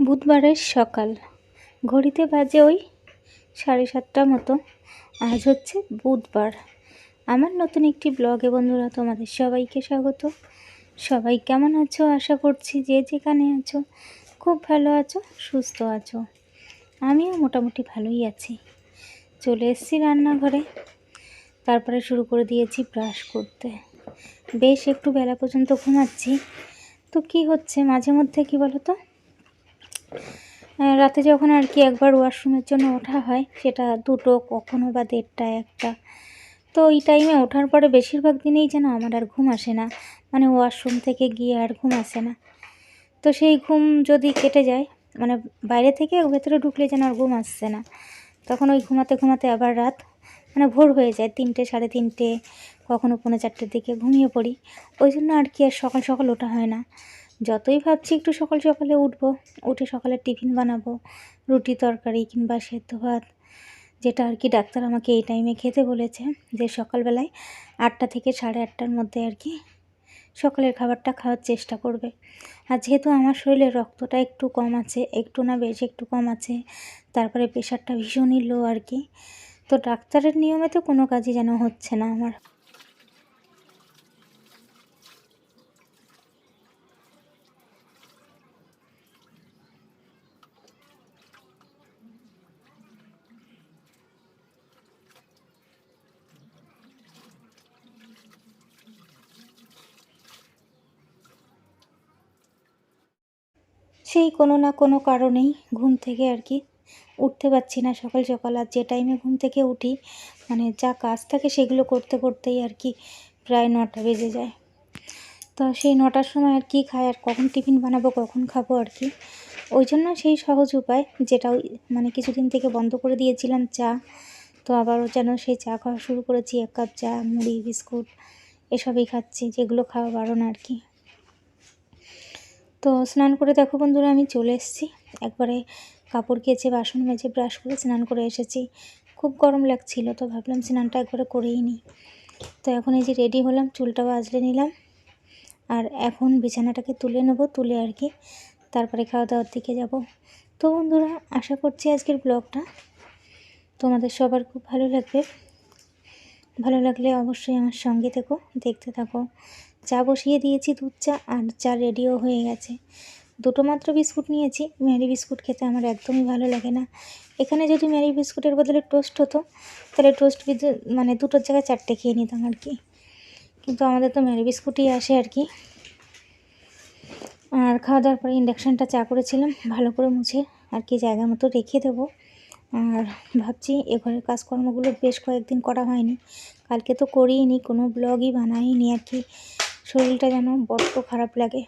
বুধবারের সকাল। ঘড়িতে বাজে ওই সাড়ে সাতটা মতো। আজ হচ্ছে বুধবার। আমার নতুন একটি ব্লগে বন্ধুরা তোমাদের সবাইকে স্বাগত। সবাই কেমন আছো? আশা করছি যে যেখানে আছো, খুব ভালো আছো, সুস্থ আছো। আমিও মোটামুটি ভালোই আছি। চলে এসেছি রান্নাঘরে। তারপরে শুরু করে দিয়েছি ব্রাশ করতে। বেশ একটু বেলা পর্যন্ত ঘুমাচ্ছি। তো কি হচ্ছে? মাঝে মধ্যে কি বলো তো রাতে যখন আর কি একবার ওয়াশরুমের জন্য ওঠা হয়, সেটা দুটো, কখনো বা দেড়টা, একটা। তো এই টাইমে ওঠার পরে বেশিরভাগ দিনেই যেন আমার আর ঘুম আসে না। মানে ওয়াশরুম থেকে গিয়ে আর ঘুম আসে না। তো সেই ঘুম যদি কেটে যায় মানে বাইরে থেকে ভেতরে ঢুকলে যেন আর ঘুম আসছে না। তখন ওই ঘুমাতে ঘুমাতে আবার রাত মানে ভোর হয়ে যায়, তিনটে, সাড়ে তিনটে, কখনো পৌনে চারটের দিকে ঘুমিয়ে পড়ি। ওই জন্য আর কি আর সকাল সকাল ওঠা হয় না। যতই ভাবছি একটু সকাল সকালে উঠবো, উঠে সকালে টিফিন বানাবো, রুটি তরকারি কিংবা সেদ্ধ ভাত, যেটা আর কি ডাক্তার আমাকে এই টাইমে খেতে বলেছে যে সকালবেলায় আটটা থেকে সাড়ে আটটার মধ্যে আর কি সকালের খাবারটা খাওয়ার চেষ্টা করবে। আর যেহেতু আমার শরীরে রক্তটা একটু কম আছে, একটু না বেশ একটু কম আছে, তারপরে প্রেশারটা ভীষণই লো আর কি, তো ডাক্তারের নিয়মে তো কোনো কাজই যেন হচ্ছে না আমার। সেই কোনো না কোনো কারণেই ঘুম থেকে আর কি উঠতে পারছি না সকাল সকাল। আর যে টাইমে ঘুম থেকে উঠি মানে যা কাজ থাকে সেগুলো করতে করতেই আর কি প্রায় নটা বেজে যায়। তো সেই নটার সময় আর কি খাই, আর কখন টিফিন বানাবো, কখন খাব আর কি। ওই জন্য সেই সহজ উপায় যেটা মানে কিছুদিন থেকে বন্ধ করে দিয়েছিলাম চা। তো আবারও যেন সেই চা খাওয়া শুরু করেছি, এক কাপ চা, মুড়ি, বিস্কুট, এসবই খাচ্ছি, যেগুলো খাওয়া বারণ আর কি। তো স্নান করে দেখো বন্ধুরা, আমি চলে এসেছি। একবারে কাপড় কেচে, বাসন মেজে, ব্রাশ করে স্নান করে এসেছি। খুব গরম লাগছিল তো ভাবলাম স্নানটা একবারে করেই নিই। তো এখন এই যে রেডি হলাম, চুলটাও আজলে নিলাম। আর এখন বিছানাটাকে তুলে নেব, তুলে আর কি। তারপরে খাওয়া দাওয়ার দিকে যাব। তো বন্ধুরা, আশা করছি আজকের ব্লগটা তোমাদের সবার খুব ভালো লাগবে। ভালো লাগলে অবশ্যই আমার সঙ্গে থেকো, দেখতে থাকো। চা বসিয়ে দিয়েছি দুধ চা আর চা রেডিও হয়ে গেছে। দুটো মাত্র বিস্কুট নিয়েছি। ম্যারি বিস্কুট খেতে আমার একদমই ভালো লাগে না। এখানে যদি ম্যারি বিস্কুটের বদলে টোস্ট হতো, তাহলে টোস্ট মানে দুটোর জায়গায় চারটে খেয়ে নিতাম আর কি। কিন্তু আমাদের তো ম্যারি বিস্কুটই আসে আর কি। আর খাওয়া দাওয়ার পরে ইন্ডাকশানটা চা করেছিলাম, ভালো করে মুছে আর কি জায়গা মতো রেখে দেবো। আর ভাবছি এ ঘরের কাজকর্মগুলো বেশ কয়েকদিন করা হয়নি। কালকে তো করিনি কোনো ব্লগই বানাইনি আর কি। শরীরটা যেন বড্ড খারাপ লাগে।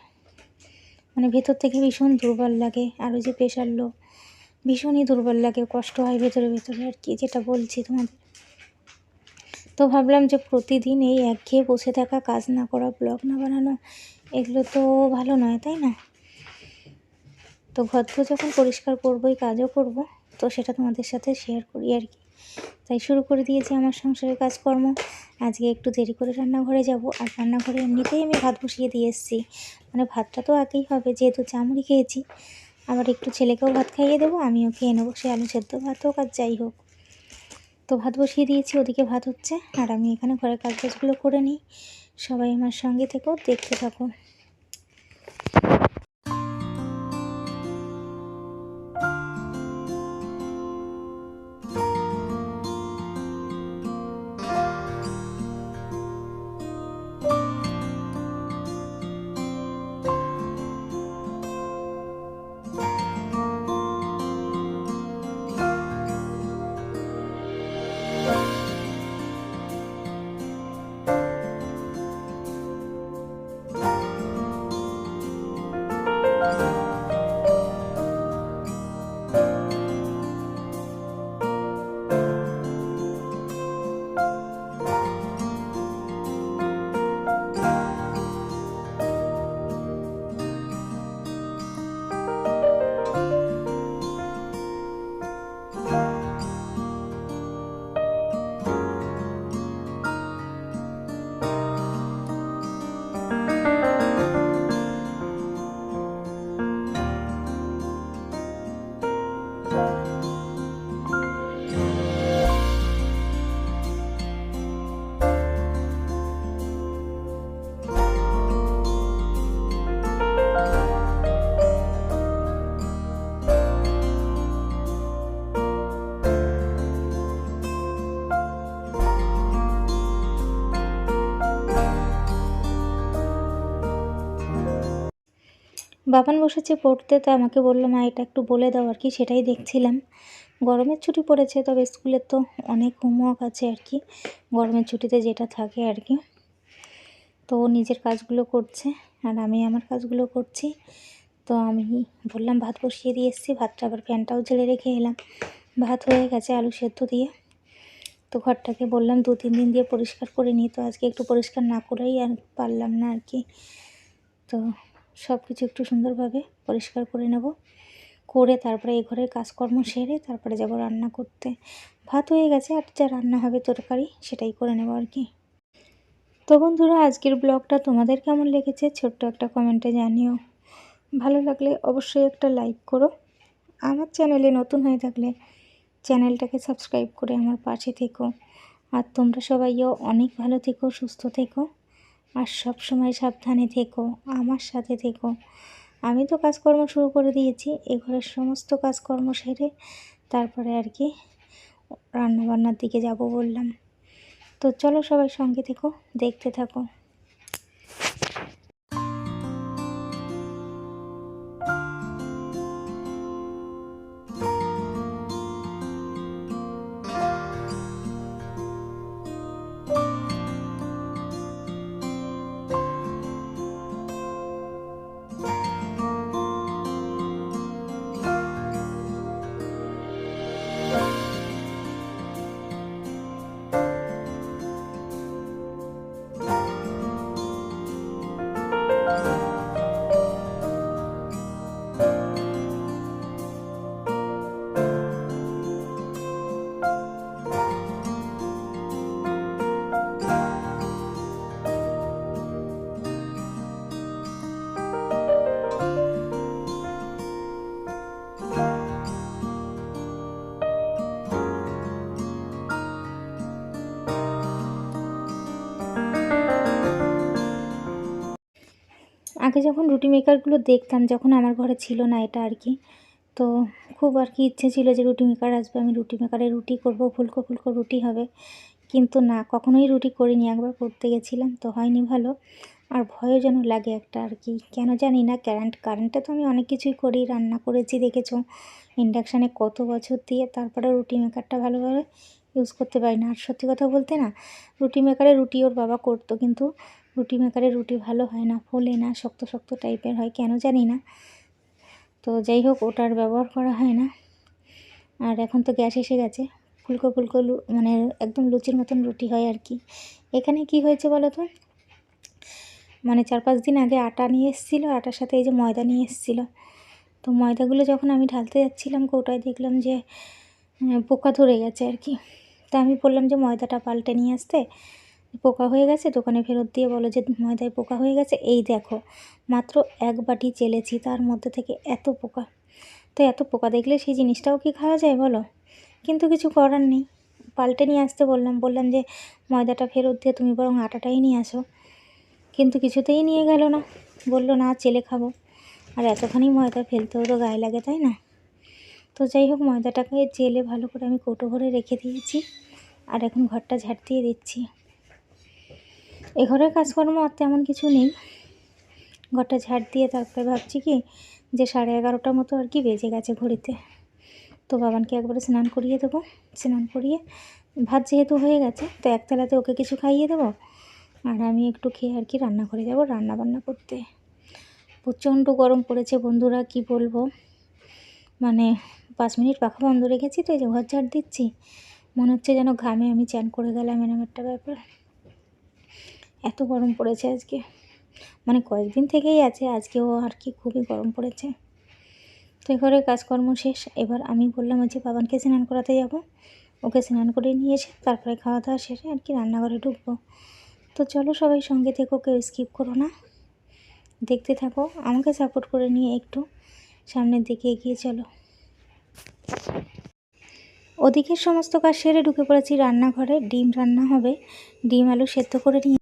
মানে ভেতর থেকে ভীষণ দুর্বল লাগে। আর ওই যে প্রেশার লো ভীষণই দুর্বল লাগে। কষ্ট হয় ভেতরে ভেতরে। আর কি যেটা বলছি তোমাদের? তো ভাবলাম যে প্রতিদিন এই একঘেয়ে বসে থাকা, কাজ না করা ব্লগ না বানানো, এগুলো তো ভালো নয়, তাই না? তো ঘর তো যখন পরিষ্কার করবোই কাজও করব, তো সেটা তোমাদের সাথে শেয়ার করি আর কি। তাই শুরু করে দিয়েছি আমার সংসারের কাজকর্ম। আজকে একটু দেরি করে রান্নাঘরে যাব আর রান্নাঘরে এমনিতেই আমি ভাত বসিয়ে দিয়ে এসেছি। মানে ভাতটা তো আগেই হবে, যেহেতু চামড়ি খেয়েছি। আবার একটু ছেলেকেও ভাত খাইয়ে দেবো, আমিও খেয়ে নেব, সে আলু সেদ্ধ ভাত হোক আর যাই হোক। তো ভাত বসিয়ে দিয়েছি, ওদিকে ভাত হচ্ছে। আর আমি এখানে ঘরের কাজ বাজগুলো করে নিই। সবাই আমার সঙ্গে থেকেও দেখতে থাকো। বাবান বসেছে পড়তে, তা আমাকে বলল, মা, এটা একটু বলে দাও আর কি। সেটাই দেখছিলাম। গরমের ছুটি পড়েছে, তবে স্কুলের তো অনেক হোমওয়ার্ক আছে আর কি। গরমের ছুটিতে যেটা থাকে আর কি। তো নিজের কাজগুলো করছে, আর আমি আমার কাজগুলো করছি। তো আমি বললাম, ভাত বসিয়ে দিয়ে এসেছি। ভাতটা আবার ফ্যানটাও ঝেড়ে রেখে এলাম। ভাত হয়ে গেছে আলু সেদ্ধ দিয়ে। তো ঘরটাকে বললাম, দু, তিন দিন দিয়ে পরিষ্কার করে নিই। তো আজকে একটু পরিষ্কার না করেই আর পারলাম না আর কি। তো সব কিছু একটু সুন্দরভাবে পরিষ্কার করে নেব। করে তারপরে এই ঘরের কাজকর্ম সেরে তারপরে যাব রান্না করতে। ভাত হয়ে গেছে, আর যা রান্না হবে তরকারি সেটাই করে নেব আর কি। তো বন্ধুরা, আজকের ব্লগটা তোমাদের কেমন লেগেছে ছোট্ট একটা কমেন্টে জানিও। ভালো লাগলে অবশ্যই একটা লাইক করো। আমার চ্যানেলে নতুন হয়ে থাকলে চ্যানেলটাকে সাবস্ক্রাইব করে আমার পাশে থেকো। আর তোমরা সবাইও অনেক ভালো থেকো, সুস্থ থেকো। আর সব সময় সাবধানে থেকো, আমার সাথে থেকো। আমি তো কাজকর্ম শুরু করে দিয়েছি, এ ঘরের সমস্ত কাজকর্ম সেরে তারপরে আর কি রান্নাবান্নার দিকে যাব বললাম। তো চলো সবাই সঙ্গে থেকো, দেখতে থাকো। আগে যখন রুটি মেকারগুলো দেখতাম, যখন আমার ঘরে ছিল না এটা আর কি, তো খুব আর কি ইচ্ছে ছিল যে রুটি মেকার আসবে, আমি রুটি মেকারে রুটি করব, ফুলকো ফুলকো রুটি হবে। কিন্তু না, কখনোই রুটি করিনি, একবার করতে গেছিলাম, তো হয়নি ভালো। আর ভয়ও যেন লাগে একটা আর কি, কেন জানি না, কারেন্ট, কারেন্টে তো আমি অনেক কিছুই করি, রান্না করেছি, দেখেছ। ইন্ডাকশানে কত বছর দিয়ে তারপরে রুটি মেকারটা ভালোভাবে ইউজ করতে পারি না। আর সত্যি কথা বলতে না, রুটি মেকারে রুটি ওর বাবা করতো, কিন্তু রুটি মেকারে রুটি ভালো হয় না, ফোলে না, শক্ত শক্ত টাইপের হয়, কেন জানি না। তো যাই হোক, ওটার ব্যবহার করা হয় না। আর এখন তো গ্যাস এসে গেছে, ফুলকো ফুলকো মানে একদম লুচির মতন রুটি হয় আর কি। এখানে কি হয়েছে বলো তো? মানে চার পাঁচ দিন আগে আটা নিয়ে এসেছিল, আটার সাথে এই যে ময়দা নিয়ে এসেছিল। তো ময়দাগুলো যখন আমি ঢালতে যাচ্ছিলাম কৌটায় দেখলাম যে পোকা ধরে গেছে আর কি। তা আমি বললাম যে ময়দাটা পাল্টে নিয়ে আসতে। পোকা হয়ে গেছে, দোকানে ফেরত দিয়ে বলো যে ময়দায় পোকা হয়ে গেছে। এই দেখো, মাত্র এক বাটি চেলেছি, তার মধ্যে থেকে এত পোকা। তো এত পোকা দেখলে সেই জিনিসটাও কি খাওয়া যায় বলো? কিন্তু কিছু করার নেই। পাল্টে নিয়ে আসতে বললাম বললাম যে ময়দাটা ফেরত দিয়ে তুমি বরং আটাটাই নিয়ে আসো। কিন্তু কিছুতেই নিয়ে গেল না। বলল, না, চেলে খাব। আর এতখানি ময়দা ফেলতেও তো গায়ে লাগে, তাই না? তো যাই হোক, ময়দাটাকে চেলে ভালো করে আমি কৌটো ভরে রেখে দিয়েছি। আর এখন ঘরটা ঝাড় দিয়ে দিচ্ছি। এ ঘরের কাজকর্ম আর তেমন কিছু নেই। ঘরটা ঝাড় দিয়ে তারপরে ভাবছি কি যে সাড়ে এগারোটার মতো আর কি বেজে গেছে ঘড়িতে। তো বাবানকে একবারে স্নান করিয়ে দেবো। স্নান করিয়ে ভাত যেহেতু হয়ে গেছে, তো একতলাতে ওকে কিছু খাইয়ে দেবো। আর আমি একটু খেয়ে আর কি রান্না করে যাব রান্না বান্না করতে। প্রচণ্ড গরম পড়েছে বন্ধুরা, কি বলব? মানে পাঁচ মিনিট পাখা বন্ধ রেখেছি তো এই যে ঘর ঝাড় দিচ্ছি। মনে হচ্ছে যেন ঘামে আমি চ্যান করে গেলাম এরম একটা ব্যাপার। এত গরম পড়েছে আজকে। মানে কয়েকদিন থেকেই আছে, আজকেও আর কি খুবই গরম পড়েছে। তো ঘরে কাজকর্ম শেষ, এবার আমি বললাম যে বাবানকে স্নান করাতে যাব। ওকে স্নান করে নিয়ে এসে তারপরে খাওয়া দাওয়া শেষে আর কি রান্নাঘরে ঢুকবো। তো চলো সবাই সঙ্গে থেকো, কেউ স্কিপ করো না। দেখতে থাকো, আমাকে সাপোর্ট করে নিয়ে একটু সামনের দিকে এগিয়ে চলো। ওদিকের সমস্ত কাজ সেরে ঢুকে পড়েছি রান্নাঘরে। ডিম রান্না হবে, ডিম আলু সেদ্ধ করে নিয়ে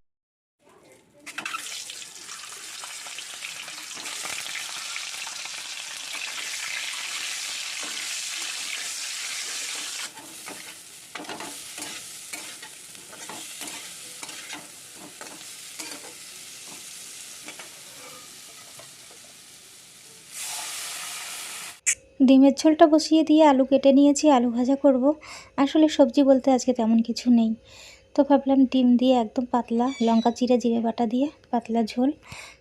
ডিমের ঝোলটা বসিয়ে দিয়ে আলু কেটে নিয়েছি, আলু ভাজা করব। আসলে সবজি বলতে আজকে তেমন কিছু নেই। তো ভাবলাম ডিম দিয়ে একদম পাতলা লঙ্কা চিড়ে জিরে বাটা দিয়ে পাতলা ঝোল।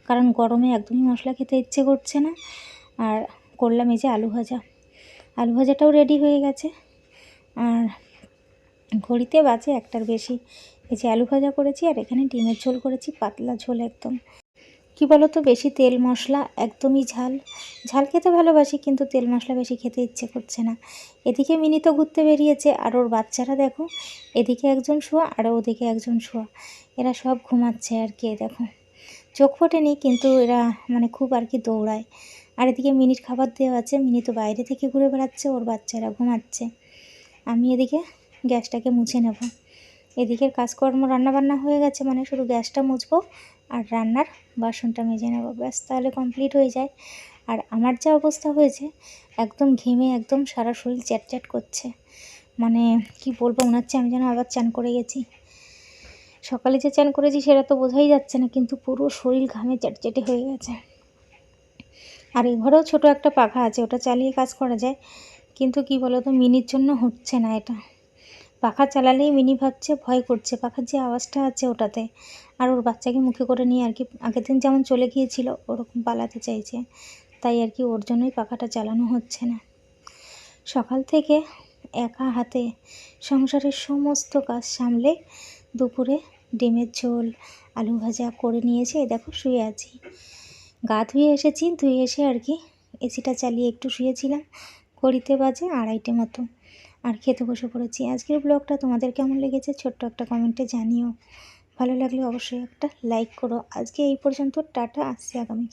কারণ গরমে একদমই মশলা খেতে ইচ্ছে করছে না। আর করলাম এই যে আলু ভাজা। আলু ভাজাটাও রেডি হয়ে গেছে। আর ঘড়িতে বাজে একটার বেশি। এই যে আলু ভাজা করেছি আর এখানে ডিমের ঝোল করেছি, পাতলা ঝোল একদম। কি বলো তো বেশি তেল মশলা একদমই ঝাল। ঝাল খেতে ভালোবাসি, কিন্তু তেল মশলা বেশি খেতে ইচ্ছে করছে না। এদিকে মিনি তো ঘুরতে বেরিয়েছে, আর ওর বাচ্চারা দেখো, এদিকে একজন শোয়া আর ওদিকে একজন শোয়া। এরা সব ঘুমাচ্ছে আর কি দেখো। চোখ ফোটেনি, কিন্তু এরা মানে খুব আর কি দৌড়ায়। আর এদিকে মিনির খাবার দেওয়া আছে, মিনি তো বাইরে থেকে ঘুরে বেড়াচ্ছে, ওর বাচ্চারা ঘুমাচ্ছে। আমি এদিকে গ্যাসটাকে মুছে নেব। এদিকের কাজকর্ম, রান্নাবান্না হয়ে গেছে মানে শুধু গ্যাসটা মুছবো আর রান্নার বাসনটা মেজে নেব। ব্যাস, তাহলে কমপ্লিট হয়ে যায়। আর আমার যা অবস্থা হয়েছে, একদম ঘেমে, একদম সারা শরীর চ্যাটচ্যাট করছে। মানে কি বলব, মনে হচ্ছে আমি যেন আবার চান করে গেছি। সকালে যে চান করেছি সেটা তো বোঝাই যাচ্ছে না, কিন্তু পুরো শরীর ঘামে চ্যাটচ্যাটে হয়ে গেছে। আর এই ঘরেও ছোটো একটা পাখা আছে, ওটা চালিয়ে কাজ করা যায়। কিন্তু কি বলো তো মিনির জন্য হচ্ছে না এটা। পাখা চালালেই মিনি ভাবছে, ভয় করছে। পাখার যে আওয়াজটা আছে ওটাতে। আর ওর বাচ্চাকে মুখে করে নিয়ে আর কি আগের দিন যেমন চলে গিয়েছিল, ওরকম পালাতে চাইছে। তাই আর কি ওর জন্যই পাখাটা চালানো হচ্ছে না। সকাল থেকে একা হাতে সংসারের সমস্ত কাজ সামলে দুপুরে ডিমের ঝোল, আলু ভাজা করে নিয়েছে। দেখো শুয়ে আছি। গা ধুয়ে এসেছি, ধুয়ে এসে আর কি এসিটা চালিয়ে একটু শুয়েছিলাম। ঘড়িতে বাজে আড়াইটে মতো। আর খেতে বসে পড়েছি। আজকের ব্লগটা তোমাদের কেমন লেগেছে ছোট্ট একটা কমেন্টে জানিও। ভালো লাগলে অবশ্যই একটা লাইক করো। আজকে এই পর্যন্ত, টাটা, আসছি আগামী